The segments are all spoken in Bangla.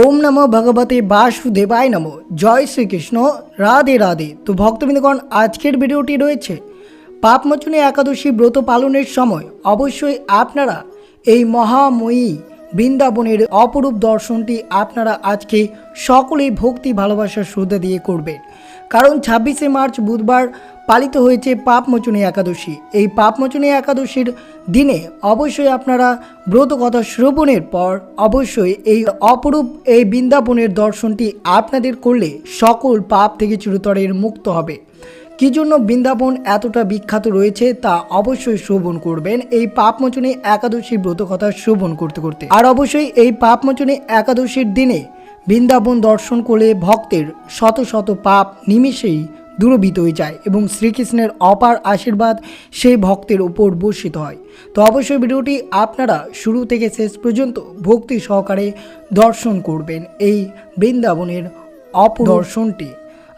ওম নমো ভগবতে বাসুদেবায় নমো। জয় শ্রীকৃষ্ণ। রাধে রাধে। তো ভক্তবৃন্দগণ, আজকের ভিডিওটি রয়েছে পাপমোচনী একাদশী ব্রত পালনের সময়। অবশ্যই আপনারা এই মহাময়ী বৃন্দাবনের অপরূপ দর্শনটি আপনারা আজকে সকলেই ভক্তি ভালোবাসার শ্রদ্ধা দিয়ে করবেন। কারণ ছাব্বিশে মার্চ বুধবার পালিত হয়েছে পাপমোচনী একাদশী। এই পাপমোচনী একাদশীর দিনে অবশ্যই আপনারা ব্রত কথা শ্রবণের পর অবশ্যই এই অপরূপ এই বৃন্দাবনের দর্শনটি আপনাদের করলে সকল পাপ থেকে চিরতরের মুক্ত হবে। কি জন্য বৃন্দাবন এতটা বিখ্যাত রয়েছে তা অবশ্যই শ্রবণ করবেন। এই পাপমোচনী একাদশী ব্রত কথা শ্রবণ করতে করতে। আর অবশ্যই এই পাপমোচনী একাদশীর দিনে বৃন্দাবন দর্শন করলে ভক্তের শত শত পাপ নিমিষেই দূরভীত হয়ে যায় এবং শ্রীকৃষ্ণের অপার আশীর্বাদ সেই ভক্তের ওপর বর্ষিত হয়। তো অবশ্যই ভিডিওটি আপনারা শুরু থেকে শেষ পর্যন্ত ভক্তি সহকারে দর্শন করবেন। এই বৃন্দাবনের অপদর্শনটি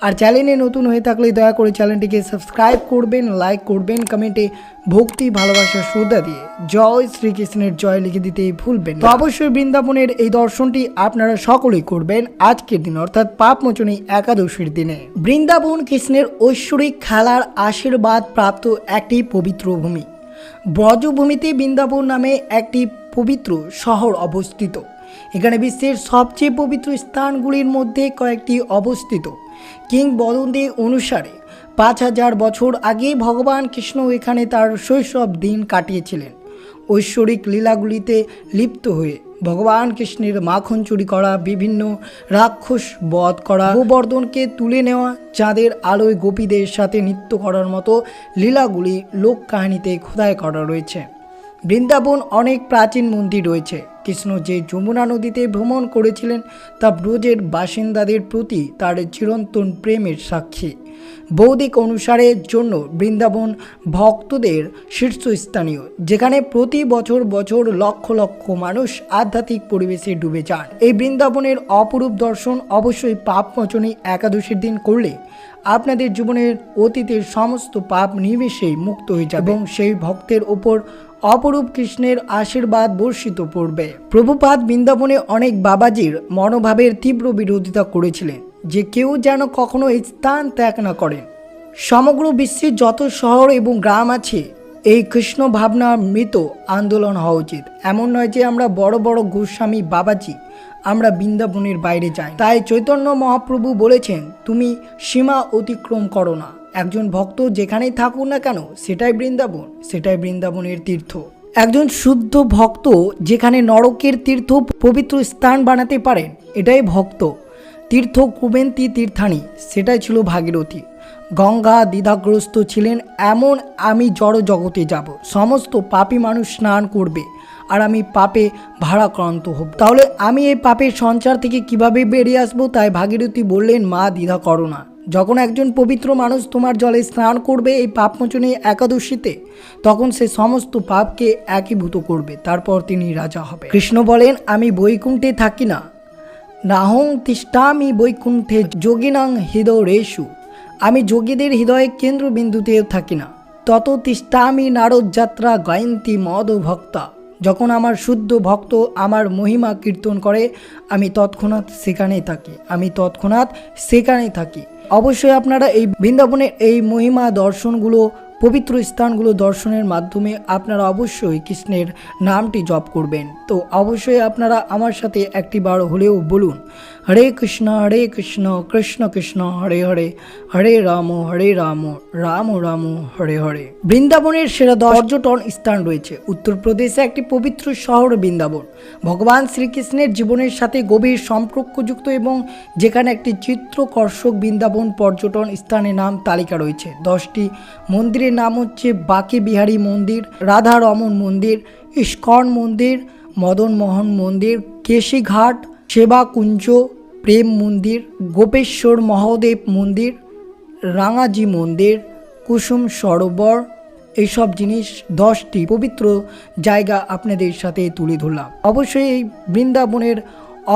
আর চ্যানেলে নতুন হয়ে থাকলে দয়া করে চ্যানেলটিকে সাবস্ক্রাইব করবেন লাইক করবেন কমেন্টে ভক্তি, ভালোবাসা, শ্রদ্ধা দিয়ে জয় শ্রীকৃষ্ণের জয় লিখে দিতেই ভুলবেন তো অবশ্যই বৃন্দাবনের এই দর্শনটি আপনারা সকলেই করবেন আজকের দিন, অর্থাৎ পাপমোচনী একাদশীর দিনে। বৃন্দাবন কৃষ্ণের ঐশ্বরিক খেলার আশীর্বাদ প্রাপ্ত একটি পবিত্র ভূমি। ব্রজভূমিতে বৃন্দাবন নামে একটি পবিত্র শহর অবস্থিত। এখানে বিশ্বের সবচেয়ে পবিত্র স্থানগুলির মধ্যে কয়েকটি অবস্থিত। কিংবদন্তি অনুসারে পাঁচ হাজার বছর আগে ভগবান কৃষ্ণ এখানে তার শৈশব দিন কাটিয়েছিলেন। ঐশ্বরিক লীলাগুলিতে লিপ্ত হয়ে ভগবান কৃষ্ণের মাখন চুরি করা, বিভিন্ন রাক্ষস বধ করা, গোবর্ধনকে তুলে নেওয়া, চাঁদের আলোয় গোপীদের সাথে নৃত্য করার মতো লীলাগুলি লোক কাহিনীতে খোদাই করা রয়েছে। বৃন্দাবন অনেক প্রাচীন মন্দির রয়েছে। কৃষ্ণ যে যমুনা নদীতে ভ্রমণ করেছিলেন, তা ব্রজের বাসিন্দাদের প্রতি তার চিরন্তন প্রেমের সাক্ষী। বৌদ্ধিক অনুসারের জন্য বৃন্দাবন ভক্তদের শীর্ষস্থানীয়, যেখানে প্রতি বছর বছর লক্ষ লক্ষ মানুষ আধ্যাত্মিক পরিবেশে ডুবে যান। এই বৃন্দাবনের অপরূপ দর্শন অবশ্যই পাপমোচনী একাদশীর দিন করলে আপনাদের জীবনের অতীতের সমস্ত পাপ নিমেষেই মুক্ত হয়ে যাবে। এবং সেই ভক্তের ওপর অপরূপ কৃষ্ণের আশীর্বাদ বর্ষিত পড়বে। প্রভুপাদ বৃন্দাবনে অনেক বাবাজির মনোভাবের তীব্র বিরোধিতা করেছিলেন, যে কেউ যেন কখনো এই স্থান ত্যাগ না করেন। সমগ্র বিশ্বে যত শহর এবং গ্রাম আছে, এই কৃষ্ণ ভাবনা মৃত আন্দোলন হওয়া উচিত। এমন নয় যে আমরা বড় বড় গোস্বামী বাবাজি আমরা বৃন্দাবনের বাইরে যাই। তাই চৈতন্য মহাপ্রভু বলেছেন, তুমি সীমা অতিক্রম করো না। একজন ভক্ত যেখানেই থাকুক না কেন, সেটাই বৃন্দাবন, সেটাই বৃন্দাবনের তীর্থ। একজন শুদ্ধ ভক্ত যেখানে নরকের তীর্থ পবিত্র স্থান বানাতে পারেন, এটাই ভক্ত। তীর্থ কুবেন্তি তীর্থানি, সেটাই ছিল ভাগীরথী। গঙ্গা দ্বিধাগ্রস্ত ছিলেন, এমন আমি জড় জগতে যাব। সমস্ত পাপী মানুষ স্নান করবে। আর আমি পাপে ভাড়াক্রান্ত হব। তাহলে আমি এই পাপের সঞ্চার থেকে কীভাবে বেরিয়ে আসব? তাই ভাগীরথী বললেন, মা, দ্বিধা করো না। যখন একজন পবিত্র মানুষ তোমার জলে স্নান করবে এই পাপমোচনী একাদশীতে, তখন সে সমস্ত পাপকে একীভূত করবে। তারপর তিনি রাজা হবে কৃষ্ণ বলেন, আমি বৈকুণ্ঠে থাকি না। নাহং তিষ্ঠামি বৈকুণ্ঠে যোগিনাং রেশু আমি যোগীদের হৃদয়ে কেন্দ্রবিন্দুতেও থাকি না। তত তিষ্ঠামি নারদ যাত্রা গায়ন্তী মদ ভক্তা যখন আমার শুদ্ধ ভক্ত আমার মহিমা কীর্তন করে, আমি তৎক্ষণাৎ সেখানেই থাকি। আমি তৎক্ষণাৎ সেখানেই থাকি। অবশ্যই আপনারা এই বৃন্দাবনের এই মহিমা দর্শনগুলো পবিত্র স্থানগুলো দর্শনের মাধ্যমে আপনারা অবশ্যই কৃষ্ণের নামটি জপ করবেন। তো অবশ্যই আপনারা আমার সাথে একটি বার হলেও বলুন, হরে কৃষ্ণ হরে কৃষ্ণ কৃষ্ণ কৃষ্ণ, হরে হরে হরে রাম হরে রাম রাম রাম, হরে হরে। বৃন্দাবনের সেরা পর্যটন স্থান রয়েছে। উত্তরপ্রদেশে একটি পবিত্র শহর বৃন্দাবন। ভগবান শ্রীকৃষ্ণের জীবনের সাথে গভীর সম্পর্কযুক্ত এবং যেখানে একটি চিত্রকর্ষক বৃন্দাবন পর্যটন স্থানের নাম তালিকা রয়েছে। দশটি মন্দিরের নাম হচ্ছে বাকে বিহারী মন্দির রাধা রমন মন্দির, ইস্কন মন্দির মদন মোহন মন্দির, কেশিঘাট, সেবাকুঞ্জ, প্রেম মন্দির, গোপেশ্বর মহাদেব মন্দির, রাঙাজি মন্দির, কুসুম সরোবর। এইসব জিনিস দশটি পবিত্র জায়গা আপনাদের সাথে তুলে ধরলাম। অবশ্যই এই বৃন্দাবনের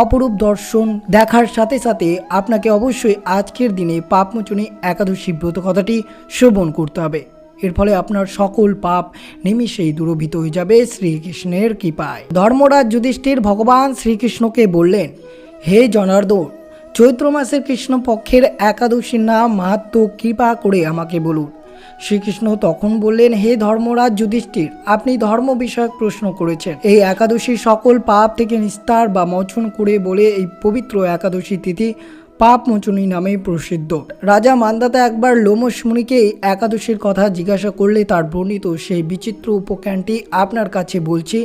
অপরূপ দর্শন দেখার সাথে সাথে আপনাকে অবশ্যই আজকের দিনে পাপমোচনী একাদশী ব্রত কথাটি শ্রবণ করতে হবে। এর ফলে আপনার সকল পাপ নিমিষেই দূরভীত হয়ে যাবে শ্রীকৃষ্ণের কৃপায়। ধর্মরাজ যুধিষ্ঠির ভগবান শ্রীকৃষ্ণকে বললেন, হে জনার্দন, চৈত্র মাসের কৃষ্ণপক্ষের একাদশীর নাম মাহাত্ম কৃপা করে আমাকে বলুন। শ্রীকৃষ্ণ তখন বললেন, হে ধর্মরাজ যুধিষ্ঠির, আপনি ধর্ম বিষয়ক প্রশ্ন করেছেন। এই একাদশী সকল পাপ থেকে নিস্তার বা মোচন করে বলে এই পবিত্র একাদশী তিথি পাপ মোচনী নামেই প্রসিদ্ধ। রাজা মান্দাতা একবার লোমস মুনিকে একাদশীর কথা জিজ্ঞাসা করলে তার বর্ণিত সেই বিচিত্র উপকানটি আপনার কাছে বলছি,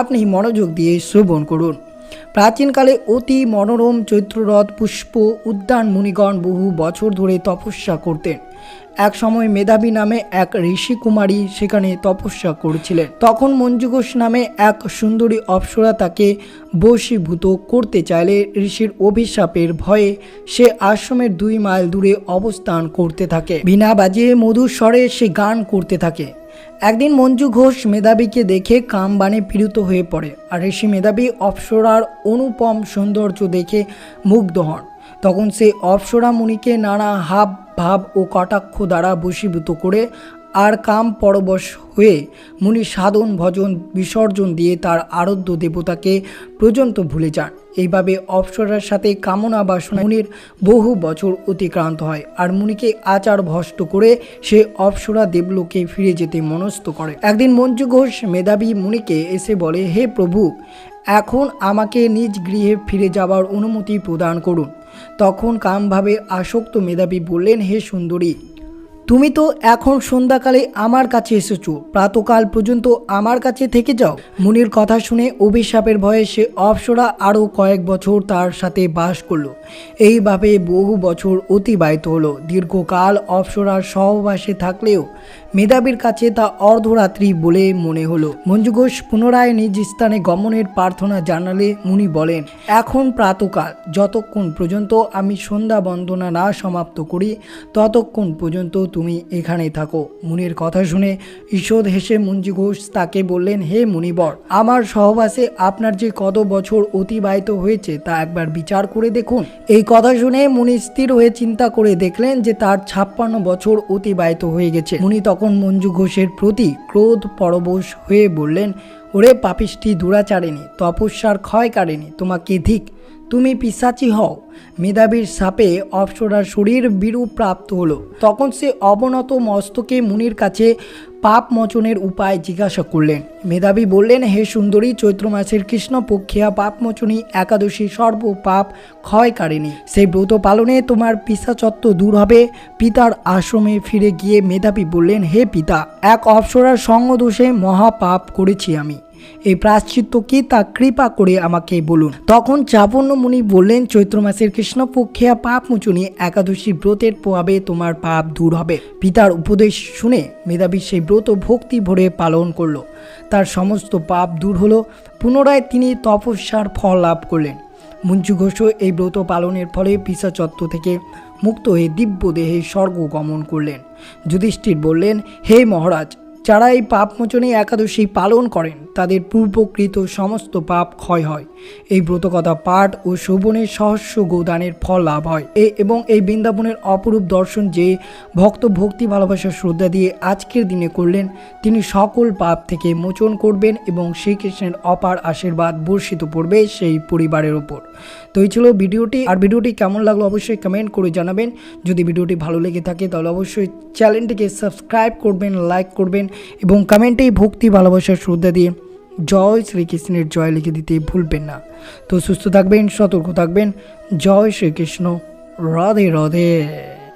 আপনি মনোযোগ দিয়ে শ্রবণ করুন। প্রাচীনকালে অতি মনোরম চৈত্ররথ পুষ্প উদ্যান মুনিগণ বহু বছর ধরে তপস্যা করতেন। এক সময় মেধাবী নামে এক ঋষি কুমারী সেখানে তপস্যা করেছিলেন। তখন মঞ্জু ঘোষ নামে এক সুন্দরী অপ্সরা তাকে বশীভূত করতে চাইলে ঋষির অভিশাপের ভয়ে সে আশ্রমের দুই মাইল দূরে অবস্থান করতে থাকে। বিনা বাজিয়ে মধুর স্বরে সে গান করতে থাকে। একদিন মঞ্জু ঘোষ মেধাবীকে দেখে কাম বানে পীড়িত হয়ে পড়ে আর ঋষি মেধাবী অপ্সরার অনুপম সৌন্দর্য দেখে মুগ্ধ হন। তখন সে অপ্সরা মুনিকে নানা হাব ভাব ও কটাক্ষ দ্বারা বশীভূত করে আর কাম পরবশ হয়ে মুনি সাধন, ভজন, বিসর্জন দিয়ে তার আরাধ্য দেবতাকে পর্যন্ত ভুলে যান। এইভাবে অপ্সরার সাথে কামনা বাসনা মুনির বহু বছর অতিক্রান্ত হয় আর মুনিকে আচার ভষ্ট করে সে অপ্সরা দেবলোকে ফিরে যেতে মনস্থ করে। একদিন মঞ্জু ঘোষ মেধাবী মুনিকে এসে বলে, হে প্রভু এখন আমাকে নিজ গৃহে ফিরে যাওয়ার অনুমতি প্রদান করুন। তখন কামভাবে আসক্ত মেধাবী বললেন, হে সুন্দরী তুমি তো এখন সন্ধ্যাকালে আমার কাছে এসেছ, প্রাতকাল পর্যন্ত আমার কাছে থেকে যাও। মুনির কথা শুনে অভিশাপের ভয়ে সে অপসরা আরও কয়েক বছর তার সাথে বাস করল। এইভাবে বহু বছর অতিবাহিত হলো। দীর্ঘকাল অপসরার সহবাসে থাকলেও মেধাবীর কাছে তা অর্ধরাত্রি বলে মনে হলো। মঞ্জু ঘোষ পুনরায় নিজ স্থানে গমনের প্রার্থনা জানালে মুনি বলেন, এখন প্রাতকাল, যতক্ষণ পর্যন্ত আমি সন্ধ্যা বন্দনা না সমাপ্ত করি, ততক্ষণ পর্যন্ত তুমি এখানে থাকো। মুনির কথা শুনে ঈষৎ হেসে মঞ্জু ঘোষ তাকে বললেন, হে মুনিবর, আমার সহবাসে আপনার যে কত বছর অতিবাহিত হয়েছে তা একবার বিচার করে দেখুন। এই কথা শুনে মুনি স্থির হয়ে চিন্তা করে দেখলেন যে তার ছাপ্পান্ন বছর অতিবাহিত হয়ে গেছে। মুনি তখন মঞ্জু ঘোষের প্রতি ক্রোধ পরবশ হয়ে বললেন, ওরে পাপিষ্টি দুরাচারিণী, তপস্যার ক্ষয় কারিণী তোমাকে ধিক তুমি পিসাচি হও। মেধাবীর সাপে অপসরার শরীর বিরূপ প্রাপ্ত হলো। তখন সে অবনত মস্তকে মুনির কাছে পাপ মোচনের উপায় জিজ্ঞাসা করলেন। মেধাবী বললেন, হে সুন্দরী, চৈত্র মাসের কৃষ্ণপক্ষিয়া পাপ মোচনী একাদশী সর্ব পাপ ক্ষয় ক্ষয়কারিণী। সেই ব্রত পালনে তোমার পিসাচত্ব দূর হবে। পিতার আশ্রমে ফিরে গিয়ে মেধাবী বললেন, হে পিতা, এক অপসরার সঙ্গদোষে মহাপাপ করেছি আমি। এই প্রাশ্চিত্য কি তা কৃপা করে আমাকে বলুন। তখন চাপন্য মুনি বললেন, চৈত্র মাসের কৃষ্ণপক্ষিয়া পাপ মুচুনি একাদশী ব্রতের প্রভাবে তোমার পাপ দূর হবে। পিতার উপদেশ শুনে মেধাবী সেই ব্রত ভক্তি ভরে পালন করল। তার সমস্ত পাপ দূর হলো। পুনরায় তিনি তপস্যার ফল লাভ করলেন। মঞ্জু ঘোষ এই ব্রত পালনের ফলে পিসাচত্ব থেকে মুক্ত হয়ে দিব্য দেহে স্বর্গ গমন করলেন। যুধিষ্ঠির বললেন, হে মহারাজ যারা এই পাপ পাপমোচনী একাদশী পালন করেন, তাদের পূর্বকৃত সমস্ত পাপ ক্ষয় হয়। এই ব্রতকথা পাঠ ও শোভনের সহস্র গোদানের ফল লাভ হয়। এ এবং এই বৃন্দাবনের অপরূপ দর্শন যে ভক্ত ভক্তি ভালোবাসা শ্রদ্ধা দিয়ে আজকের দিনে করলেন, তিনি সকল পাপ থেকে মোচন করবেন এবং শ্রীকৃষ্ণের অপার আশীর্বাদ বর্ষিত পড়বে সেই পরিবারের ওপর। তো এই ছিল ভিডিওটি। আর ভিডিওটি কেমন লাগল অবশ্যই কমেন্ট করে জানাবেন। যদি ভিডিওটি ভালো লেগে থাকে, তাহলে অবশ্যই চ্যানেলটিকে সাবস্ক্রাইব করবেন, লাইক করবেন এবং কমেন্টেই ভক্তি ভালোবাসার শ্রদ্ধা দিয়ে জয় শ্রীকৃষ্ণের জয় লিখে দিতে ভুলবেন না। তো সুস্থ থাকবেন, সতর্ক থাকবেন। জয় শ্রীকৃষ্ণ। রাধে রাধে।